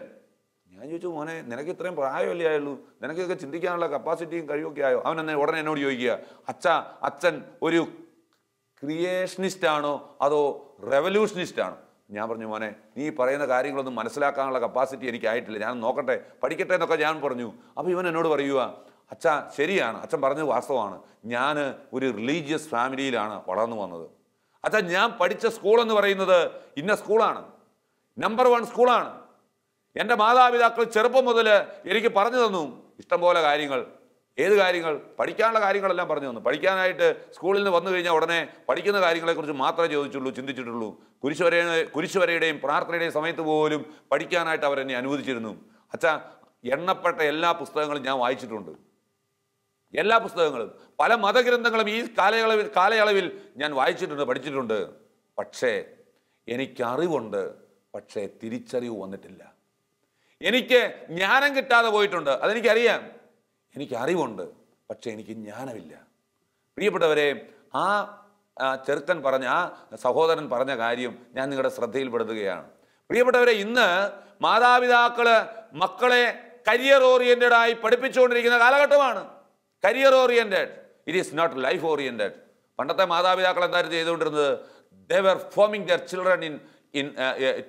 ഞാൻ ചോദിച്ചു മോനെ നിനക്ക് ഇത്രയും പ്രായമല്ലേ ആയുള്ളൂ? നിനക്കൊക്കെ ചിന്തിക്കാനുള്ള കപ്പാസിറ്റിയും കഴിവൊക്കെ ആയോ? അവൻ എന്നെ ഉടനെ എന്നോട് ചോദിക്കുക അച്ഛ അച്ഛൻ ഒരു ക്രിയേഷനിസ്റ്റ് ആണോ? അതോ റെവല്യൂഷനിസ്റ്റ് ആണോ? ഞാൻ പറഞ്ഞു മോനെ നീ പറയുന്ന കാര്യങ്ങളൊന്നും മനസ്സിലാക്കാനുള്ള കപ്പാസിറ്റി എനിക്കായിട്ടില്ല ഞാൻ നോക്കട്ടെ പഠിക്കട്ടെ എന്നൊക്കെ ഞാൻ പറഞ്ഞു. അപ്പോൾ ഇവൻ എന്നോട് പറയുക അച്ഛ ശരിയാണ്. അച്ഛൻ പറഞ്ഞത് വാസ്തവമാണ്. ഞാൻ ഒരു റിലീജിയസ് ഫാമിലിയിലാണ് വളർന്നു വന്നത്. അച്ഛ ഞാൻ പഠിച്ച സ്കൂൾ എന്ന് പറയുന്നത് ഇന്ന സ്കൂളാണ് നമ്പർ വൺ സ്കൂളാണ് എന്റെ മാതാപിതാക്കൾ ചെറുപ്പം മുതൽ എനിക്ക് പറഞ്ഞു തന്നു ഇഷ്ടംപോലെ കാര്യങ്ങൾ. ഏത് കാര്യങ്ങൾ? പഠിക്കാനുള്ള കാര്യങ്ങളെല്ലാം പറഞ്ഞു തന്നു. പഠിക്കാനായിട്ട് സ്കൂളിൽ നിന്ന് വന്നു കഴിഞ്ഞാൽ ഉടനെ പഠിക്കുന്ന കാര്യങ്ങളെക്കുറിച്ച് മാത്രമേ ചോദിച്ചുള്ളൂ ചിന്തിച്ചിട്ടുള്ളൂ. കുരിശുവര കുരിശുവരയുടെയും പ്രാർത്ഥനയുടെയും സമയത്ത് പോലും പഠിക്കാനായിട്ട് അവരെന്നെ അനുവദിച്ചിരുന്നു. അച്ഛാ എണ്ണപ്പെട്ട എല്ലാ പുസ്തകങ്ങളും ഞാൻ വായിച്ചിട്ടുണ്ട്. എല്ലാ പുസ്തകങ്ങളും. പല മതഗ്രന്ഥങ്ങളും ഈ കാലയളവിൽ കാലയളവിൽ ഞാൻ വായിച്ചിട്ടുണ്ട് പഠിച്ചിട്ടുണ്ട്. പക്ഷേ എനിക്കറിവുണ്ട് പക്ഷേ തിരിച്ചറിവ് വന്നിട്ടില്ല. എനിക്ക് ജ്ഞാനം കിട്ടാതെ പോയിട്ടുണ്ട്. അതെനിക്കറിയാം. എനിക്ക് അറിവുണ്ട് പക്ഷേ എനിക്ക് ജ്ഞാനമില്ല. പ്രിയപ്പെട്ടവരെ ആ ചെറുത്തൻ പറഞ്ഞ ആ സഹോദരൻ പറഞ്ഞ കാര്യം ഞാൻ നിങ്ങളുടെ ശ്രദ്ധയിൽപ്പെടുത്തുകയാണ്. പ്രിയപ്പെട്ടവരെ ഇന്ന് മാതാപിതാക്കൾ മക്കളെ കരിയർ ഓറിയന്റഡ് ആയി പഠിപ്പിച്ചുകൊണ്ടിരിക്കുന്ന കാലഘട്ടമാണ്. Career oriented it is not life oriented പണ്ടത്തെ മാതാപിതാക്കൾ എന്തായിരുന്നു ചെയ്തുകൊണ്ടിരുന്നത്? They were forming their children in in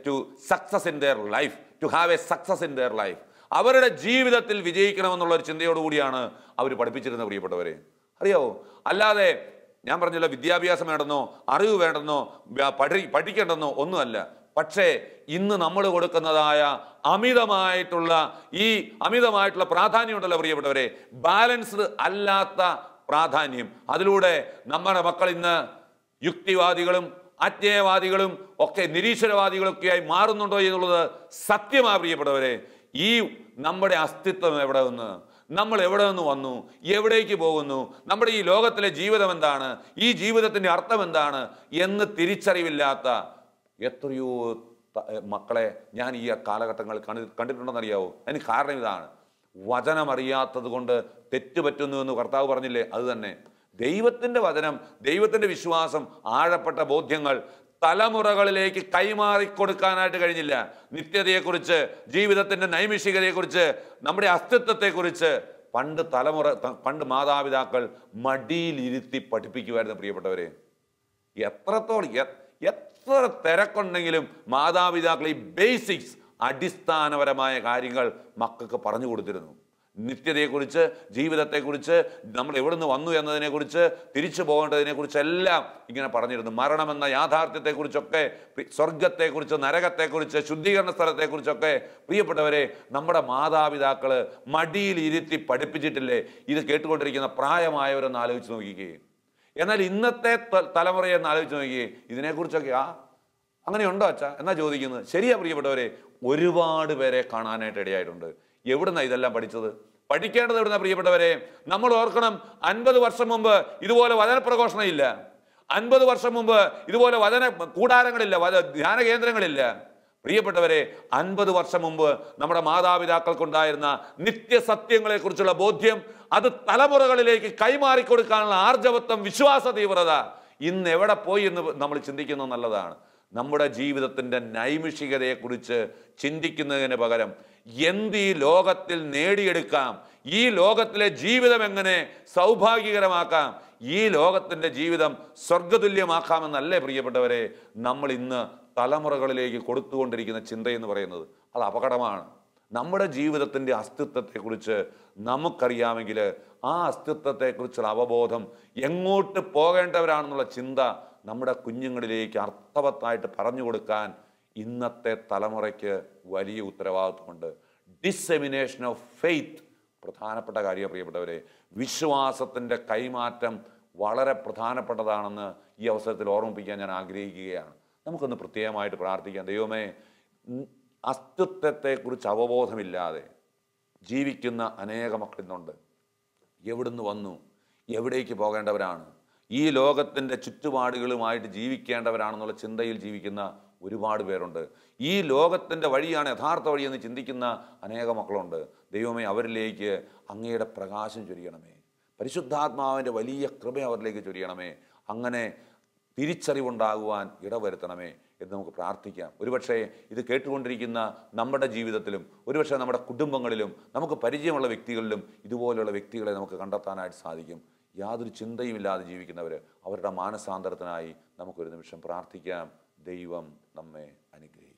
to success in their life to have a success in their life അവരുടെ ജീവിതത്തിൽ വിജയിക്കണമെന്നുള്ള ഒരു ചിന്തയോടുകൂടിയാണ് അവർ പഠിപ്പിച്ചിരുന്നത് പ്രിയപ്പെട്ടവരെ. അറിയാവോ? അല്ലാതെ ഞാൻ പറഞ്ഞില്ല വിദ്യാഭ്യാസം വേണ്ടെന്നോ അറിവ് വേണ്ടെന്നോ പഠി പഠിക്കേണ്ടെന്നോ ഒന്നുമല്ല. പക്ഷേ ഇന്ന് നമ്മൾ കൊടുക്കുന്നതായ അമിതമായിട്ടുള്ള ഈ അമിതമായിട്ടുള്ള പ്രാധാന്യം ഉണ്ടല്ലോ പ്രിയപ്പെട്ടവരെ. ബാലൻസ്ഡ് അല്ലാത്ത പ്രാധാന്യം. അതിലൂടെ നമ്മുടെ മക്കൾ ഇന്ന് യുക്തിവാദികളും ആജ്ഞേയവാദികളും ഒക്കെ നിരീശ്വരവാദികളൊക്കെയായി മാറുന്നുണ്ടോ എന്നുള്ളത് സത്യമാ പ്രിയപ്പെട്ടവരെ. ഈ നമ്മുടെ അസ്തിത്വം എവിടെ നിന്ന്? നമ്മൾ എവിടെ നിന്ന് വന്നു? എവിടേക്ക് പോകുന്നു? നമ്മുടെ ഈ ലോകത്തിലെ ജീവിതം എന്താണ്? ഈ ജീവിതത്തിന്റെ അർത്ഥം എന്താണ്? എന്ന് തിരിച്ചറിവില്ലാത്ത എത്രയോ മക്കളെ ഞാൻ ഈ കാലഘട്ടങ്ങൾ കണ്ടി കണ്ടിട്ടുണ്ടെന്നറിയാവോ? അതിന് കാരണം ഇതാണ്. വചനമറിയാത്തത് കൊണ്ട് തെറ്റുപറ്റുന്നു എന്ന് കർത്താവ് പറഞ്ഞില്ലേ? അത് തന്നെ. ദൈവത്തിന്റെ വചനം ദൈവത്തിന്റെ വിശ്വാസം ആഴപ്പെട്ട ബോധ്യങ്ങൾ തലമുറകളിലേക്ക് കൈമാറി കൊടുക്കാനായിട്ട് കഴിഞ്ഞില്ല. നിത്യതയെക്കുറിച്ച് ജീവിതത്തിന്റെ നൈമിഷികതയെക്കുറിച്ച് നമ്മുടെ അസ്തിത്വത്തെക്കുറിച്ച് പണ്ട് തലമുറ പണ്ട് മാതാപിതാക്കൾ മടിയിലിരുത്തി പഠിപ്പിക്കുമായിരുന്നു പ്രിയപ്പെട്ടവരെ. എത്രത്തോളം എത്ര തിരക്കുണ്ടെങ്കിലും മാതാപിതാക്കൾ ഈ ബേസിക്സ് അടിസ്ഥാനപരമായ കാര്യങ്ങൾ മക്കൾക്ക് പറഞ്ഞു കൊടുത്തിരുന്നു. നിത്യതയെക്കുറിച്ച് ജീവിതത്തെക്കുറിച്ച് നമ്മൾ എവിടെ നിന്ന് വന്നു എന്നതിനെക്കുറിച്ച് തിരിച്ചു പോകേണ്ടതിനെക്കുറിച്ചെല്ലാം ഇങ്ങനെ പറഞ്ഞിരുന്നു. മരണമെന്ന യാഥാർത്ഥ്യത്തെക്കുറിച്ചൊക്കെ സ്വർഗത്തെക്കുറിച്ച് നരകത്തെക്കുറിച്ച് ശുദ്ധീകരണ സ്ഥലത്തെക്കുറിച്ചൊക്കെ പ്രിയപ്പെട്ടവരെ നമ്മുടെ മാതാപിതാക്കൾ മടിയിൽ ഇരുത്തി പഠിപ്പിച്ചിട്ടില്ലേ? ഇത് കേട്ടുകൊണ്ടിരിക്കുന്ന പ്രായമായവരൊന്ന് ആലോചിച്ച് നോക്കിക്കേ. എന്നാൽ ഇന്നത്തെ തലമുറയെ ഒന്ന് ആലോചിച്ച് നോക്കിയേ ഇതിനെക്കുറിച്ചൊക്കെ ആ അങ്ങനെയുണ്ടോ അച്ഛാ? എന്നാ ചോദിക്കുന്നത്. ശരിയാ പ്രിയപ്പെട്ടവരെ ഒരുപാട് പേരെ കാണാനായിട്ട് ഇടയായിട്ടുണ്ട്. എവിടുന്നാ ഇതെല്ലാം പഠിച്ചത്? പഠിക്കേണ്ടത് എവിടുന്ന പ്രിയപ്പെട്ടവരെ? നമ്മൾ ഓർക്കണം അൻപത് വർഷം മുമ്പ് ഇതുപോലെ വചനപ്രഘോഷണം ഇല്ല അൻപത് വർഷം മുമ്പ് ഇതുപോലെ വചന കൂടാരങ്ങളില്ല ധ്യാന കേന്ദ്രങ്ങളില്ല. പ്രിയപ്പെട്ടവരെ അൻപത് വർഷം മുമ്പ് നമ്മുടെ മാതാപിതാക്കൾക്കുണ്ടായിരുന്ന നിത്യസത്യങ്ങളെക്കുറിച്ചുള്ള ബോധ്യം അത് തലമുറകളിലേക്ക് കൈമാറിക്കൊടുക്കാനുള്ള ആർജവത്വം വിശ്വാസ തീവ്രത ഇന്ന് എവിടെ പോയി എന്ന് നമ്മൾ ചിന്തിക്കുന്നത് നല്ലതാണ്. നമ്മുടെ ജീവിതത്തിന്റെ നൈമിഷികതയെക്കുറിച്ച് ചിന്തിക്കുന്നതിന് പകരം എന്ത് ഈ ലോകത്തിൽ നേടിയെടുക്കാം? ഈ ലോകത്തിലെ ജീവിതം എങ്ങനെ സൗഭാഗ്യകരമാക്കാം? ഈ ലോകത്തിന്റെ ജീവിതം സ്വർഗതുല്യമാക്കാമെന്നല്ലേ പ്രിയപ്പെട്ടവരെ നമ്മൾ ഇന്ന് തലമുറകളിലേക്ക് കൊടുത്തുകൊണ്ടിരിക്കുന്ന ചിന്തയെന്ന് പറയുന്നത്. അത് അപകടമാണ്. നമ്മുടെ ജീവിതത്തിന്റെ അസ്തിത്വത്തെക്കുറിച്ച് നമുക്കറിയാമെങ്കിൽ ആ അസ്തിത്വത്തെക്കുറിച്ചുള്ള അവബോധം എങ്ങോട്ട് പോകേണ്ടവരാണെന്നുള്ള ചിന്ത നമ്മുടെ കുഞ്ഞുങ്ങളിലേക്ക് അർത്ഥവത്തായിട്ട് പറഞ്ഞു കൊടുക്കാൻ ഇന്നത്തെ തലമുറയ്ക്ക് വലിയ ഉത്തരവാദിത്വമുണ്ട് ഡിസെമിനേഷൻ ഓഫ് ഫെയ്ത്ത് പ്രധാനപ്പെട്ട കാര്യം പ്രിയപ്പെട്ടവരെ വിശ്വാസത്തിന്റെ കൈമാറ്റം വളരെ പ്രധാനപ്പെട്ടതാണെന്ന് ഈ അവസരത്തിൽ ഓർമ്മിപ്പിക്കാൻ ഞാൻ ആഗ്രഹിക്കുകയാണ്. നമുക്കൊന്ന് പ്രത്യേകമായിട്ട് പ്രാർത്ഥിക്കാം. ദൈവമേ അസ്തിത്വത്തെക്കുറിച്ച് അവബോധമില്ലാതെ ജീവിക്കുന്ന അനേക മക്കളിന്നുണ്ട് എവിടുന്ന് വന്നു? എവിടേക്ക് പോകേണ്ടവരാണ്? ഈ ലോകത്തിന്റെ ചുറ്റുപാടുകളുമായിട്ട് ജീവിക്കേണ്ടവരാണെന്നുള്ള ചിന്തയിൽ ജീവിക്കുന്ന ഒരുപാട് പേരുണ്ട്. ഈ ലോകത്തിന്റെ വഴിയാണ് യഥാർത്ഥ വഴിയെന്ന് ചിന്തിക്കുന്ന അനേക മക്കളുണ്ട്. ദൈവമേ അവരിലേക്ക് അങ്ങയുടെ പ്രകാശം ചൊരിയണമേ. പരിശുദ്ധാത്മാവിന്റെ വലിയ കൃപ അവരിലേക്ക് ചൊരിയണമേ. അങ്ങനെ തിരിച്ചറിവുണ്ടാകുവാൻ ഇടവരുത്തണമേ എന്ന് നമുക്ക് പ്രാർത്ഥിക്കാം. ഒരുപക്ഷെ ഇത് കേട്ടുകൊണ്ടിരിക്കുന്ന നമ്മുടെ ജീവിതത്തിലും ഒരുപക്ഷെ നമ്മുടെ കുടുംബങ്ങളിലും നമുക്ക് പരിചയമുള്ള വ്യക്തികളിലും ഇതുപോലെയുള്ള വ്യക്തികളെ നമുക്ക് കണ്ടെത്താനായിട്ട് സാധിക്കും. യാതൊരു ചിന്തയുമില്ലാതെ ജീവിക്കുന്നവർ അവരുടെ മാനസാന്തരത്തിനായി നമുക്കൊരു നിമിഷം പ്രാർത്ഥിക്കാം. ദൈവം നമ്മെ അനുഗ്രഹിക്കും